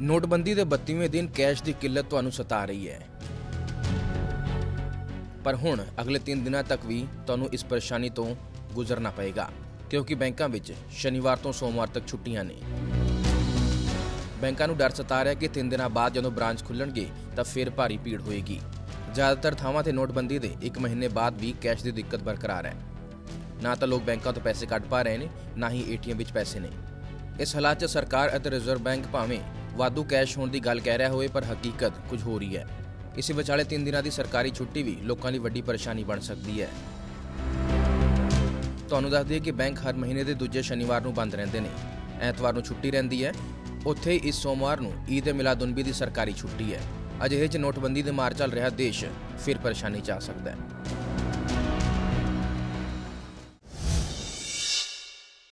ਨੋਟਬੰਦੀ ਦੇ 32ਵੇਂ ਦਿਨ ਕੈਸ਼ ਦੀ ਕਿੱਲਤ ਤੁਹਾਨੂੰ ਸਤਾ ਰਹੀ ਹੈ। ਪਰ ਹੁਣ, ਅਗਲੇ 3 ਦਿਨਾਂ ਤੱਕ ਵੀ ਤੁਹਾਨੂੰ ਇਸ ਪਰੇਸ਼ਾਨੀ ਤੋਂ ਗੁਜ਼ਰਨਾ ਪਏਗਾ, ਕਿਉਂਕਿ ਬੈਂਕਾਂ ਵਿੱਚ ਸ਼ਨੀਵਾਰ ਤੋਂ ਸੋਮਵਾਰ ਤੱਕ ਛੁੱਟੀਆਂ ਨੇ। ਬੈਂਕਾਂ ਨੂੰ ਡਰ ਸਤਾ ਰਿਹਾ ਕਿ 3 ਦਿਨਾਂ ਬਾਅਦ ਜਦੋਂ ਬ੍ਰਾਂਚ ਖੁੱਲਣਗੇ, ਤਾਂ ਫਿਰ ਭਾਰੀ ਭੀੜ ਹੋਏਗੀ। ਜ਼ਿਆਦਾਤਰ ਥਾਵਾਂ ਤੇ ਨੋਟਬੰਦੀ ਦੇ 1 ਮਹੀਨੇ ਬਾਅਦ ਵੀ ਕੈਸ਼ ਦੀ ਦਿੱਕਤ ਬਰਕਰਾਰ ਹੈ। ਨਾ ਤਾਂ ਲੋਕ ਬੈਂਕਾਂ ਤੋਂ ਪੈਸੇ ਕੱਢ ਪਾ ਰਹੇ ਨੇ, ਨਾ ਹੀ ਏਟੀਐਮ ਵਿੱਚ ਪੈਸੇ ਨੇ। ਇਸ ਹਾਲਾਤ 'ਚ ਸਰਕਾਰ ਅਤੇ ਰਿਜ਼ਰਵ ਬੈਂਕ ਭਾਵੇਂ ਵਾਧੂ ਕੈਸ਼ ਹੋਣ ਦੀ ਗੱਲ ਕਹਿ ਰਿਹਾ ਹੋਵੇ, ਪਰ ਹਕੀਕਤ ਕੁਝ ਹੋਰ ਹੀ ਹੈ। ਇਸੇ ਵਿਚਾਲੇ 3 ਦਿਨਾਂ ਦੀ ਸਰਕਾਰੀ ਛੁੱਟੀ ਵੀ ਲੋਕਾਂ ਲਈ ਵੱਡੀ ਪਰੇਸ਼ਾਨੀ ਬਣ ਸਕਦੀ ਹੈ। ਤੁਹਾਨੂੰ ਦੱਸ ਦਈਏ ਕਿ ਬੈਂਕ ਹਰ ਮਹੀਨੇ ਦੇ ਦੂਜੇ ਸ਼ਨੀਵਾਰ ਨੂੰ ਬੰਦ ਰਹਿੰਦੇ ਨੇ। ਐਤਵਾਰ ਨੂੰ ਛੁੱਟੀ ਰਹਿੰਦੀ ਹੈ। ਉੱਥੇ ਹੀ ਇਸ ਸੋਮਵਾਰ ਨੂੰ ਈਦ ਮਿਲਾਦੁਨਬੀ ਦੀ ਸਰਕਾਰੀ ਛੁੱਟੀ ਹੈ। ਅਜਿਹੇ 'ਚ ਨੋਟਬੰਦੀ ਦੇ ਮਾਰ ਚੱਲ ਰਿਹਾ ਦੇਸ਼, ਫਿਰ ਪਰੇਸ਼ਾਨੀ 'ਚ ਆ ਸਕਦਾ ਹੈ।